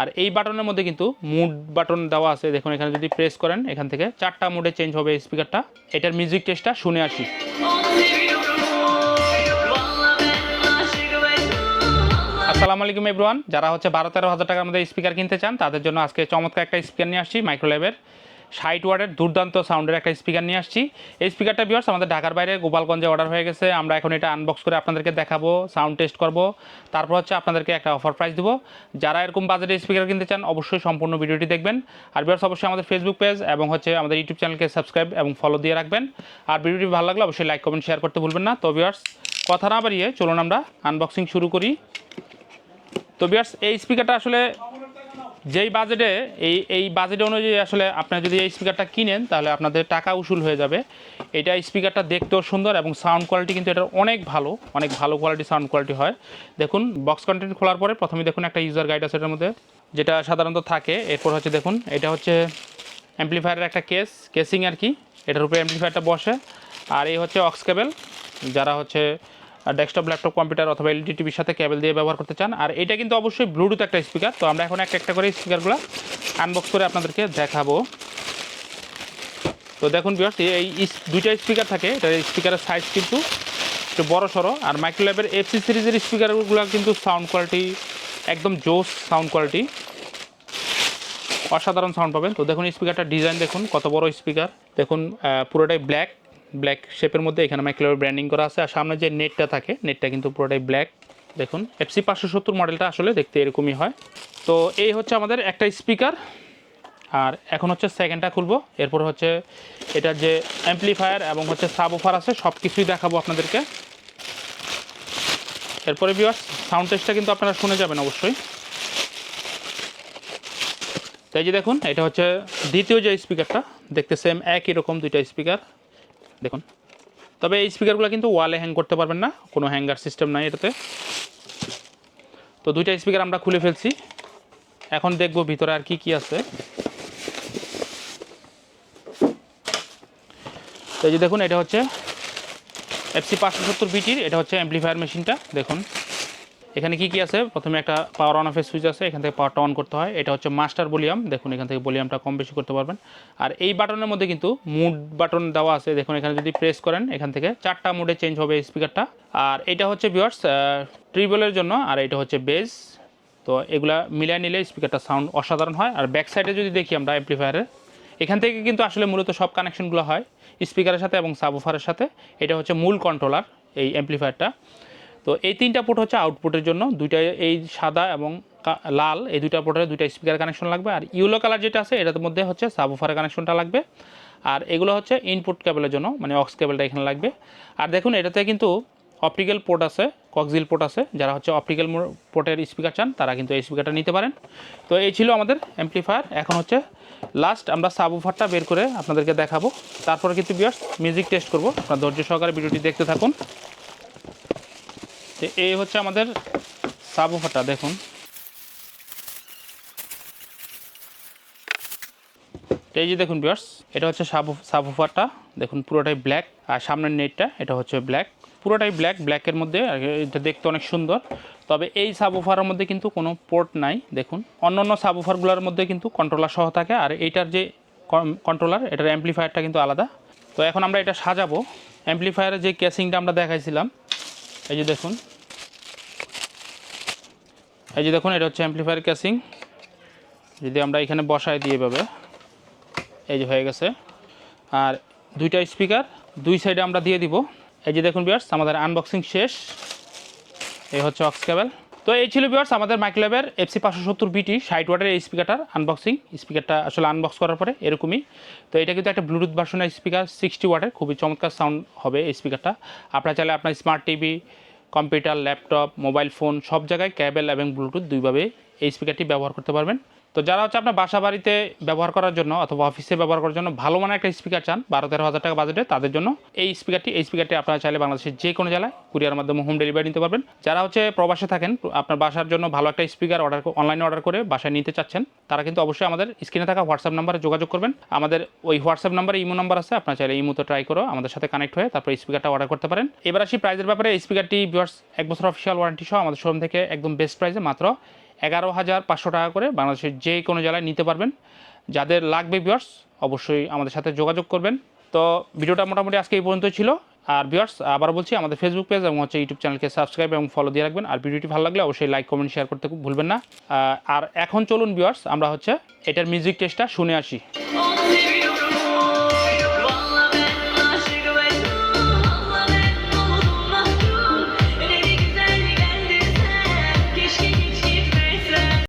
আর এই বাটনের মধ্যে কিন্তু মুড বাটন দেওয়া আছে। দেখুন, এখানে যদি প্রেস করেন, এখান থেকে চারটা মুডে চেঞ্জ হবে স্পিকারটা এটার মিউজিক টেস্টটা শুনে আসি। আসসালামু আলাইকুম এভরিওয়ান যারা হচ্ছে বারো তেরো হাজার টাকার মধ্যে স্পিকার কিনতে চান, তাদের জন্য আজকে চমৎকার একটা স্পিকার নিয়ে আসছি মাইক্রোলেভের ষাট ওয়ার্ডের দুর্দান্ত সাউন্ডের একটা স্পিকার নিয়ে আসছি। এই স্পিকারটা বিয়ার্স আমাদের ঢাকার বাইরে গোপালগঞ্জে অর্ডার হয়ে গেছে। আমরা এখন এটা আনবক্স করে আপনাদেরকে দেখাবো সাউন্ড টেস্ট করব। তারপর হচ্ছে আপনাদেরকে একটা অফার প্রাইস দেবো। যারা এরকম বাজেটে স্পিকার কিনতে চান, অবশ্যই সম্পূর্ণ ভিডিওটি দেখবেন। আর বিয়ার্স অবশ্যই আমাদের ফেসবুক পেজ এবং হচ্ছে আমাদের ইউটিউব চ্যানেলকে সাবস্ক্রাইব এবং ফলো দিয়ে রাখবেন। আর ভিডিওটি ভালো লাগলে অবশ্যই লাইক কমেন্ট শেয়ার করতে ভুলবেন না। তো বিয়ার্স কথা না বাড়িয়ে চলুন আমরা আনবক্সিং শুরু করি। তো বিয়ার্স এই স্পিকারটা আসলে যেই বাজেটে এই এই বাজেট অনুযায়ী আসলে আপনারা যদি এই স্পিকারটা কিনেন, তাহলে আপনাদের টাকা উসুল হয়ে যাবে। এটা স্পিকারটা দেখতেও সুন্দর এবং সাউন্ড কোয়ালিটি কিন্তু এটার অনেক ভালো অনেক ভালো কোয়ালিটি সাউন্ড কোয়ালিটি হয়। দেখুন বক্স কন্টেন্ট খোলার পরে প্রথমে দেখুন একটা ইউজার গাইড আছে এটার মধ্যে, যেটা সাধারণত থাকে। এরপর হচ্ছে দেখুন, এটা হচ্ছে অ্যাম্পলিফায়ারের একটা কেস কেসিং আর কি। এটার উপরে অ্যাম্পলিফায়ারটা বসে। আর এই হচ্ছে অক্স কেবল যারা হচ্ছে ডেস্কটপ ল্যাপটপ কম্পিউটার অথবা এলইডি টিভির সাথে কেবল দিয়ে ব্যবহার করতে চান। আর এটা কিন্তু অবশ্যই ব্লুটুথ একটা স্পিকার তো আমরা এখন একটা একটা করে স্পিকারগুলো আনবক্স করে আপনাদেরকে দেখাবো। তো দেখুন বিয়ার্স এই দুইটা স্পিকার থাকে। এটা স্পিকারের সাইজ কিন্তু একটু বড় সড়ো। আর মাইক্রোল্যাবের এফসি সিরিজের স্পিকারগুলো কিন্তু সাউন্ড কোয়ালিটি একদম জোস সাউন্ড কোয়ালিটি অসাধারণ সাউন্ড পাবেন। তো দেখুন স্পিকারটা ডিজাইন দেখুন, কত বড় স্পিকার দেখুন পুরোটাই ব্ল্যাক ব্ল্যাক শেপের মধ্যে এখানে মাইক্রোওয়েভ ব্র্যান্ডিং করা আছে। আর সামনে যে নেটটা থাকে নেটটা কিন্তু পুরোটাই ব্ল্যাক দেখুন এফসি পাঁচশো সত্তর মডেলটা আসলে দেখতে এরকমই হয়। তো এই হচ্ছে আমাদের একটা স্পিকার আর এখন হচ্ছে সেকেন্ডটা খুলবো। এরপর হচ্ছে এটার যে অ্যাম্পলিফায়ার এবং হচ্ছে সাব অফার আছে সব কিছুই দেখাবো আপনাদেরকে। এরপরে বিয়ার্স সাউন্ড টেস্টটা কিন্তু আপনারা শুনে যাবেন অবশ্যই। তাই যে দেখুন, এটা হচ্ছে দ্বিতীয় যে স্পিকারটা দেখতে সেম একই রকম দুইটা স্পিকার দেখুন। তবে এই স্পিকারগুলো কিন্তু ওয়ালে হ্যাং করতে পারবেন না, কোনো হ্যাঙ্গার সিস্টেম নাই এটাতে। তো দুইটা স্পিকার আমরা খুলে ফেলছি। এখন দেখব ভিতরে আর কি কি আছে। তো এই যে দেখুন, এটা হচ্ছে এফসি পাঁচশো সত্তর বিটির এটা হচ্ছে অ্যাম্পলিফায়ার মেশিনটা দেখুন। এখানে কি কি আছে? প্রথমে একটা পাওয়ার অন অফের সুইচ আছে, এখান থেকে পাওয়ারটা অন করতে হয়। এটা হচ্ছে মাস্টার ভলিউম দেখুন, এখান থেকে ভলিউমটা কম বেশি করতে পারবেন। আর এই বাটনের মধ্যে কিন্তু মুড বাটন দেওয়া আছে। দেখুন, এখানে যদি প্রেস করেন, এখান থেকে চারটা মুডে চেঞ্জ হবে স্পিকারটা আর এটা হচ্ছে বিয়ার্স ট্রিবলের জন্য। আর এটা হচ্ছে বেস তো এগুলা মিলিয়ে নিলে স্পিকারটা সাউন্ড অসাধারণ হয়। আর ব্যাক সাইডে যদি দেখি আমরা অ্যাম্পলিফায়ারের এখান থেকে কিন্তু আসলে মূলত সব কানেকশনগুলো হয় স্পিকারের সাথে এবং সাবওফারের সাথে। এটা হচ্ছে মূল কন্ট্রোলার এই অ্যাম্পলিফায়ারটা তো এই তিনটা পোর্ট হচ্ছে আউটপুটের জন্য। দুইটা এই সাদা এবং লাল, এই দুইটা পোর্টের দুইটা স্পিকার কানেকশন লাগবে। আর ইউলো কালার যেটা আছে, এটার মধ্যে হচ্ছে সাবওফারের কানেকশনটা লাগবে। আর এগুলো হচ্ছে ইনপুট কেবলের জন্য মানে অক্স কেবলটা এখানে লাগবে। আর দেখুন, এটাতে কিন্তু অপটিক্যাল পোর্ট আছে কক্সিল পোর্ট আছে। যারা হচ্ছে অপটিক্যাল পোর্টের স্পিকার চান, তারা কিন্তু এই স্পিকারটা নিতে পারেন। তো এই ছিল আমাদের অ্যাম্পলিফায়ার এখন হচ্ছে লাস্ট আমরা সাবওফারটা বের করে আপনাদেরকে দেখাবো। তারপরে কিন্তু বিয়ার্স মিউজিক টেস্ট করব। আপনার ধৈর্য সহকারে ভিডিওটি দেখতে থাকুন। তো এই হচ্ছে আমাদের সাবওফারটা দেখুন। এই যে দেখুন বিয়ার্স এটা হচ্ছে সাব সাবওফারটা দেখুন পুরোটাই ব্ল্যাক আর সামনের নেটটা, এটা হচ্ছে ব্ল্যাক পুরোটাই ব্ল্যাক ব্ল্যাকের মধ্যে এটা দেখতে অনেক সুন্দর। তবে এই সাবওফারের মধ্যে কিন্তু কোনো পোর্ট নাই, দেখুন। অন্য অন্য সাবওফারগুলোর মধ্যে কিন্তু কন্ট্রোলার সহ থাকে, আর এইটার যে কন্ট্রোলার এটার অ্যাম্পলিফায়ারটা কিন্তু আলাদা। তো এখন আমরা এটা সাজাবো। অ্যাম্পলিফায়ারের যে ক্যাসিংটা আমরা দেখাইছিলাম এই যে দেখুন। এই যে দেখুন, এটা হচ্ছে অ্যাম্পলিফায়ার ক্যাসিং যদি আমরা এখানে বসাই দিয়ে পাবে এই যে হয়ে গেছে। আর দুইটা স্পিকার দুই সাইডে আমরা দিয়ে দিব। এই যে দেখুন বিয়ার্স আমাদের আনবক্সিং শেষ। এই হচ্ছে অক্স কেবল তো এই ছিল বিয়ার্স আমাদের মাইক্রোলেভের এফসি পাঁচশো সত্তর বিটি ষাট ওয়াটের এই স্পিকারটার আনবক্সিং স্পিকারটা আসলে আনবক্স করার পরে এরকমই। তো এটা কিন্তু একটা ব্লুটুথ ভার্সনের স্পিকার সিক্সটি ওয়াটের খুবই চমৎকার সাউন্ড হবে এই স্পিকারটা আপনার চাইলে আপনার smart TV computer laptop mobile phone সব জায়গায় ক্যাবেল এবং ব্লুটুথ দুইভাবে এই স্পিকারটি ব্যবহার করতে পারবেন। তো যারা হচ্ছে আপনার বাসা বাড়িতে ব্যবহার করার জন্য অথবা অফিসে ব্যবহার করার জন্য ভালো মানের একটা স্পিকার চান, বারো তেরো হাজার টাকা বাজেটে তাদের জন্য এই স্পিকারটি এই স্পিকারটি আপনারা চাইলে বাংলাদেশের যে কোনো জেলায় কুরিয়ার মাধ্যমে হোম ডেলিভারি নিতে পারবেন। যারা হচ্ছে প্রবাসে থাকেন, আপনার বাসার জন্য ভালো একটা স্পিকার অর্ডার অনলাইনে অর্ডার করে বাসায় নিতে চাচ্ছেন, তারা কিন্তু অবশ্যই আমাদের স্ক্রিনে থাকা হোয়াটসঅ্যাপ নাম্বারে যোগাযোগ করবেন। আমাদের ওই হোয়াটসঅ্যাপ নাম্বারে ইমো নাম্বার আছে, আপনারা চাইলে ইমোতে ট্রাই করো আমাদের সাথে কানেক্ট হয়ে তারপর স্পিকারটা অর্ডার করতে পারেন। এবার আসি প্রাইজের ব্যাপারে, এই স্পিকারটি ভিউয়ার্স এক বছর অফিসিয়াল ওয়ারেন্টি সহ আমাদের শোরুম থেকে একদম বেস্ট প্রাইসে মাত্র এগারো হাজার পাঁচশো টাকা করে বাংলাদেশের যে কোনো জেলায় নিতে পারবেন। যাদের লাগবে বিয়ার্স অবশ্যই আমাদের সাথে যোগাযোগ করবেন। তো ভিডিওটা মোটামুটি আজকে এই পর্যন্ত ছিল। আর বিয়ার্স আবার বলছি, আমাদের ফেসবুক পেজ এবং হচ্ছে ইউটিউব চ্যানেলকে সাবস্ক্রাইব এবং ফলো দিয়ে রাখবেন। আর ভিডিওটি ভালো লাগলে অবশ্যই লাইক কমেন্ট শেয়ার করতে ভুলবেন না। আর এখন চলুন বিয়ার্স আমরা হচ্ছে এটার মিউজিক টেস্টটা শুনে আসি।